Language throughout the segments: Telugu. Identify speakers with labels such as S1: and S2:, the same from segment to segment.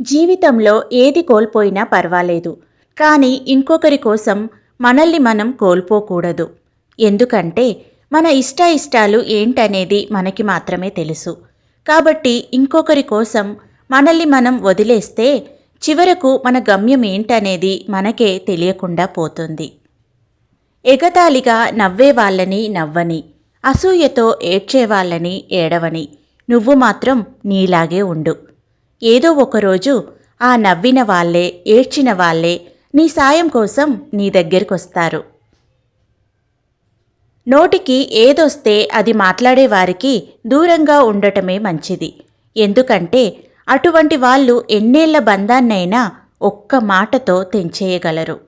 S1: జీవితంలో ఏది కోల్పోయినా పర్వాలేదు. కానీ ఇంకొకరి కోసం మనల్ని మనం కోల్పోకూడదు. ఎందుకంటే మన ఇష్ట ఇష్టాలు ఏంటనేది మనకి మాత్రమే తెలుసు. కాబట్టి ఇంకొకరి కోసం మనల్ని మనం వదిలేస్తే చివరకు మన గమ్యం ఏంటనేది మనకే తెలియకుండా పోతుంది. ఎగతాళిగా నవ్వే వాళ్ళని నవ్వని అసూయతో ఏడ్చే వాళ్ళని ఏడవని నువ్వు మాత్రం నీలాగే ఉండు. ఏదో ఒకరోజు ఆ నవ్విన వాళ్ళే ఏడ్చిన వాళ్ళే నీ సాయం కోసం నీ దగ్గరకొస్తారు. నోటికి ఏదొస్తే అది మాట్లాడే వారికి దూరంగా ఉండటమే మంచిది. ఎందుకంటే అటువంటి వాళ్ళు ఎన్నేళ్ళ బంధాన్నైనా ఒక్క మాటతో తెంచేయగలరు.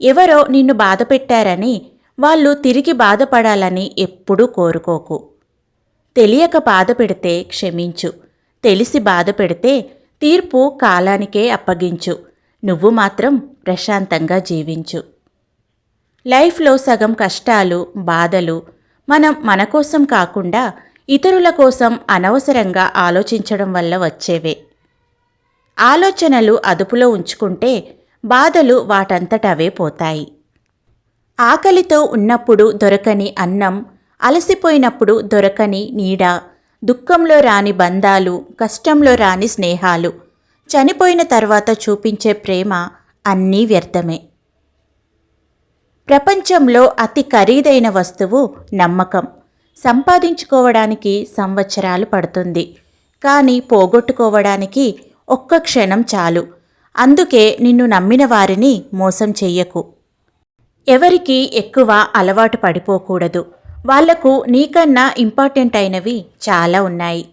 S1: ఎవరో నిన్ను బాధపెట్టారని వాళ్ళు తిరిగి బాధపడాలని ఎప్పుడూ కోరుకోకు. తెలియక బాధ పెడితే క్షమించు. తెలిసి బాధ పెడితే తీర్పు కాలానికే అప్పగించు. నువ్వు మాత్రం ప్రశాంతంగా జీవించు. లైఫ్లో సగం కష్టాలు బాధలు మనం మన కోసం కాకుండా ఇతరుల కోసం అనవసరంగా ఆలోచించడం వల్ల వచ్చేవే. ఆలోచనలు అదుపులో ఉంచుకుంటే బాధలు వాటంతటవే పోతాయి. ఆకలితో ఉన్నప్పుడు దొరకని అన్నం అలసిపోయినప్పుడు దొరకని నీడ దుఃఖంలో రాని బంధాలు కష్టంలో రాని స్నేహాలు చనిపోయిన తర్వాత చూపించే ప్రేమ అన్నీ వ్యర్థమే. ప్రపంచంలో అతి ఖరీదైన వస్తువు నమ్మకం. సంపాదించుకోవడానికి సంవత్సరాలు పడుతుంది. కానీ పోగొట్టుకోవడానికి ఒక్క క్షణం చాలు. అందుకే నిన్ను నమ్మిన వారిని మోసం చెయ్యకు. ఎవరికి ఎక్కువ అలవాటు పడిపోకూడదు. వాళ్ళకు నీకన్నా ఇంపార్టెంట్ అయినవి చాలా ఉన్నాయి.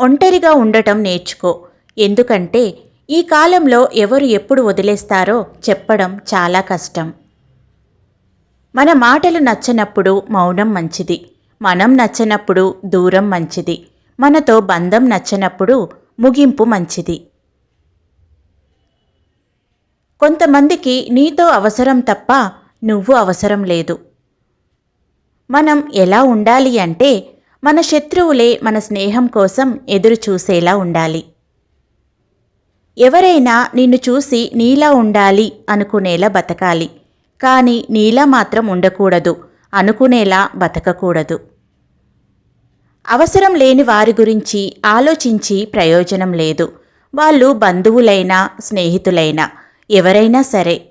S1: ఒంటరిగా ఉండటం నేర్చుకో. ఎందుకంటే ఈ కాలంలో ఎవరు ఎప్పుడు వదిలేస్తారో చెప్పడం చాలా కష్టం. మన మాటలు నచ్చనప్పుడు మౌనం మంచిది. మనం నచ్చనప్పుడు దూరం మంచిది. మనతో బంధం నచ్చనప్పుడు ముగింపు మంచిది. కొంతమందికి నీతో అవసరం తప్ప నువ్వు అవసరం లేదు. మనం ఎలా ఉండాలి అంటే మన శత్రువులే మన స్నేహం కోసం ఎదురు చూసేలా ఉండాలి. ఎవరైనా నిన్ను చూసి నీలా ఉండాలి అనుకునేలా బతకాలి. కానీ నీలా మాత్రం ఉండకూడదు అనుకునేలా బతకకూడదు. అవసరం లేని వారి గురించి ఆలోచించి ప్రయోజనం లేదు. వాళ్ళు బంధువులైనా స్నేహితులైనా ఎవరైనా సరే.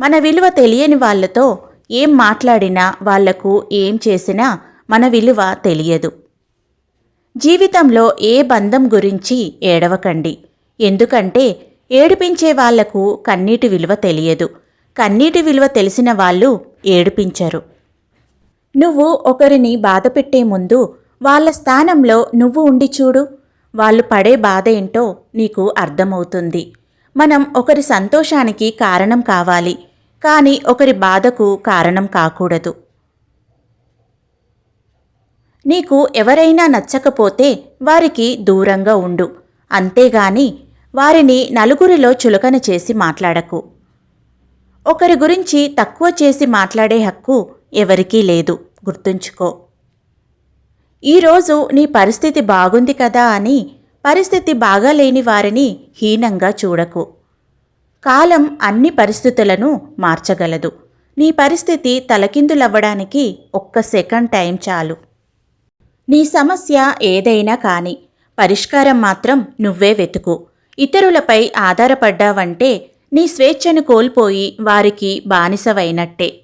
S1: మన విలువ తెలియని వాళ్ళతో ఏం మాట్లాడినా వాళ్ళకు ఏం చేసినా మన విలువ తెలియదు. జీవితంలో ఏ బంధం గురించి ఏడవకండి. ఎందుకంటే ఏడిపించే వాళ్ళకు కన్నీటి విలువ తెలియదు. కన్నీటి విలువ తెలిసిన వాళ్ళు ఏడిపించరు. నువ్వు ఒకరిని బాధపెట్టే ముందు వాళ్ళ స్థానంలో నువ్వు ఉండి చూడు. వాళ్ళు పడే బాధ ఏంటో నీకు అర్థమవుతుంది. మనం ఒకరి సంతోషానికి కారణం కావాలి. కానీ ఒకరి బాధకు కారణం కాకూడదు. నీకు ఎవరైనా నచ్చకపోతే వారికి దూరంగా ఉండు. అంతేగాని వారిని నలుగురిలో చులకన చేసి మాట్లాడకు. ఒకరి గురించి తక్కువ చేసి మాట్లాడే హక్కు ఎవరికీ లేదు. గుర్తుంచుకో. ఈరోజు నీ పరిస్థితి బాగుంది కదా అని పరిస్థితి బాగాలేని వారిని హీనంగా చూడకు. కాలం అన్ని పరిస్థితులను మార్చగలదు. నీ పరిస్థితి తలకిందులవ్వడానికి ఒక్క సెకండ్ టైం చాలు. నీ సమస్య ఏదైనా కాని పరిష్కారం మాత్రం నువ్వే వెతుకు. ఇతరులపై ఆధారపడ్డావంటే నీ స్వేచ్ఛను కోల్పోయి వారికి బానిసవైనట్టే.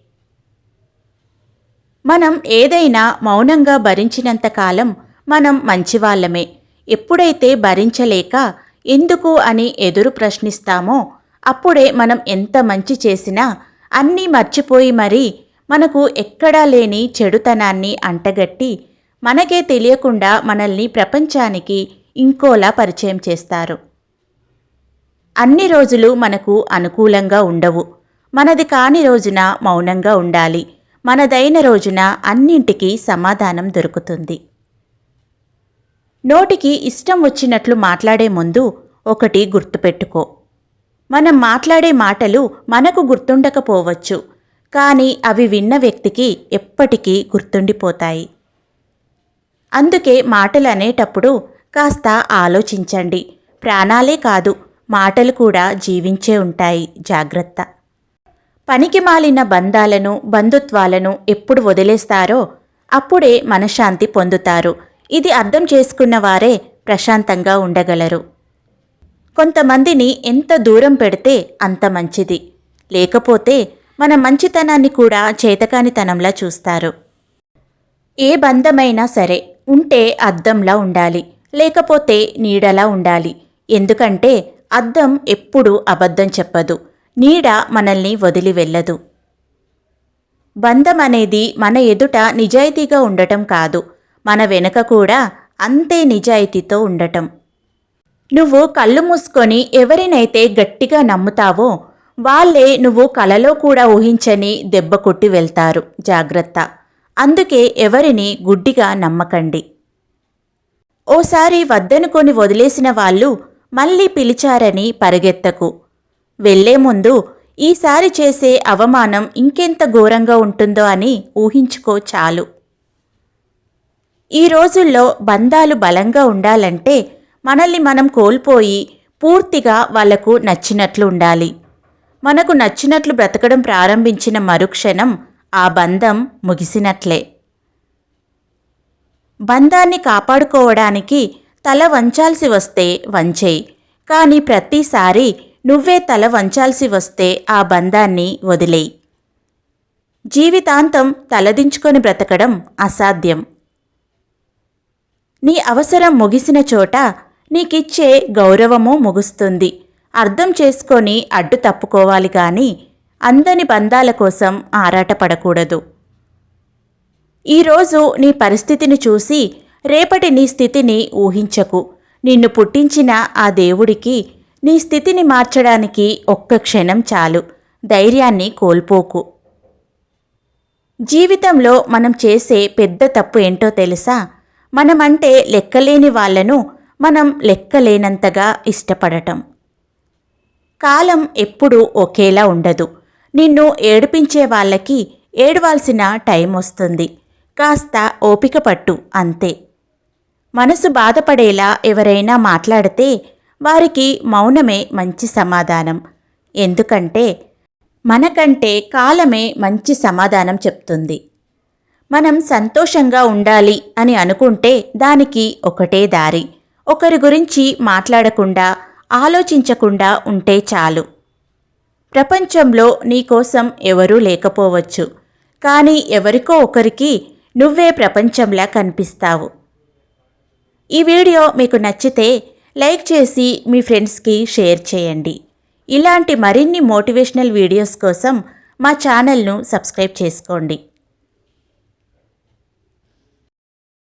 S1: మనం ఏదైనా మౌనంగా భరించినంతకాలం మనం మంచివాళ్ళమే. ఎప్పుడైతే భరించలేక ఎందుకు అని ఎదురు ప్రశ్నిస్తామో అప్పుడే మనం ఎంత మంచి చేసినా అన్నీ మర్చిపోయి మరీ మనకు ఎక్కడా లేని చెడుతనాన్ని అంటగట్టి మనకే తెలియకుండా మనల్ని ప్రపంచానికి ఇంకోలా పరిచయం చేస్తారు. అన్ని రోజులు మనకు అనుకూలంగా ఉండవు. మనది కాని రోజున మౌనంగా ఉండాలి. మనదైన రోజున అన్నింటికీ సమాధానం దొరుకుతుంది. నోటికి ఇష్టం వచ్చినట్లు మాట్లాడే ముందు ఒకటి గుర్తుపెట్టుకో. మనం మాట్లాడే మాటలు మనకు గుర్తుండకపోవచ్చు కానీ అవి విన్న వ్యక్తికి ఎప్పటికీ గుర్తుండిపోతాయి. అందుకే మాటలు అనేటప్పుడు కాస్త ఆలోచించండి. ప్రాణాలే కాదు మాటలు కూడా జీవించే ఉంటాయి. జాగ్రత్త. పనికి మాలిన బంధాలను బంధుత్వాలను ఎప్పుడు వదిలేస్తారో అప్పుడే మనశ్శాంతి పొందుతారు. ఇది అర్థం చేసుకున్న వారే ప్రశాంతంగా ఉండగలరు. కొంతమందిని ఎంత దూరం పెడితే అంత మంచిది. లేకపోతే మన మంచితనాన్ని కూడా చేతకానితనంలా చూస్తారు. ఏ బంధమైనా సరే ఉంటే అద్దంలా ఉండాలి. లేకపోతే నీడలా ఉండాలి. ఎందుకంటే అద్దం ఎప్పుడూ అబద్ధం చెప్పదు. నీడ మనల్ని వదిలి వెళ్ళదు. బంధం అనేది మన ఎదుట నిజాయితీగా ఉండటం కాదు. మన వెనుక కూడా అంతే నిజాయితీతో ఉండటం. నువ్వు కళ్ళు మూసుకొని ఎవరినైతే గట్టిగా నమ్ముతావో వాళ్ళే నువ్వు కలలో కూడా ఊహించని దెబ్బ కొట్టి వెళ్తారు. జాగ్రత్త. అందుకే ఎవరిని గుడ్డిగా నమ్మకండి. ఓసారి వద్దనుకొని వదిలేసిన వాళ్ళు మళ్ళీ పిలిచారని పరిగెత్తకు. వెళ్ళే ముందు ఈసారి చేసే అవమానం ఇంకెంత ఘోరంగా ఉంటుందో అని ఊహించుకో చాలు. ఈ రోజుల్లో బంధాలు బలంగా ఉండాలంటే మనల్ని మనం కోల్పోయి పూర్తిగా వాళ్ళకు నచ్చినట్లు ఉండాలి. మనకు నచ్చినట్లు బ్రతకడం ప్రారంభించిన మరుక్షణం ఆ బంధం ముగిసినట్లే. బంధాన్ని కాపాడుకోవడానికి తల వంచాల్సి వస్తే వంచేయి. కానీ ప్రతిసారి నువ్వే తల వంచాల్సి వస్తే ఆ బంధాన్ని వదిలేయి. జీవితాంతం తలదించుకొని బ్రతకడం అసాధ్యం. నీ అవసరం ముగిసిన చోట నీకిచ్చే గౌరవము ముగుస్తుంది. అర్థం చేసుకొని అడ్డు తప్పుకోవాలి కానీ అందని బంధాల కోసం ఆరాటపడకూడదు. ఈరోజు నీ పరిస్థితిని చూసి రేపటి నీ స్థితిని ఊహించకు. నిన్ను పుట్టించిన ఆ దేవుడికి నీ స్థితిని మార్చడానికి ఒక్క క్షణం చాలు. ధైర్యాన్ని కోల్పోకు. జీవితంలో మనం చేసే పెద్ద తప్పు ఏంటో తెలుసా? మనమంటే లెక్కలేని వాళ్ళను మనం లెక్కలేనంతగా ఇష్టపడటం. కాలం ఎప్పుడూ ఒకేలా ఉండదు. నిన్ను ఏడిపించే వాళ్ళకి ఏడవాల్సిన టైం వస్తుంది. కాస్త ఓపిక పట్టు అంతే. మనసు బాధపడేలా ఎవరైనా మాట్లాడితే వారికి మౌనమే మంచి సమాధానం. ఎందుకంటే మనకంటే కాలమే మంచి సమాధానం చెప్తుంది. మనం సంతోషంగా ఉండాలి అని అనుకుంటే దానికి ఒకటే దారి. ఒకరి గురించి మాట్లాడకుండా ఆలోచించకుండా ఉంటే చాలు. ప్రపంచంలో నీకోసం ఎవరూ లేకపోవచ్చు. కానీ ఎవరికో ఒకరికి నువ్వే ప్రపంచంలా కనిపిస్తావు. ఈ వీడియో మీకు నచ్చితే లైక్ చేసి మీ ఫ్రెండ్స్కి షేర్ చేయండి. ఇలాంటి మరిన్ని మోటివేషనల్ వీడియోస్ కోసం మా ఛానల్ను సబ్స్క్రైబ్ చేసుకోండి.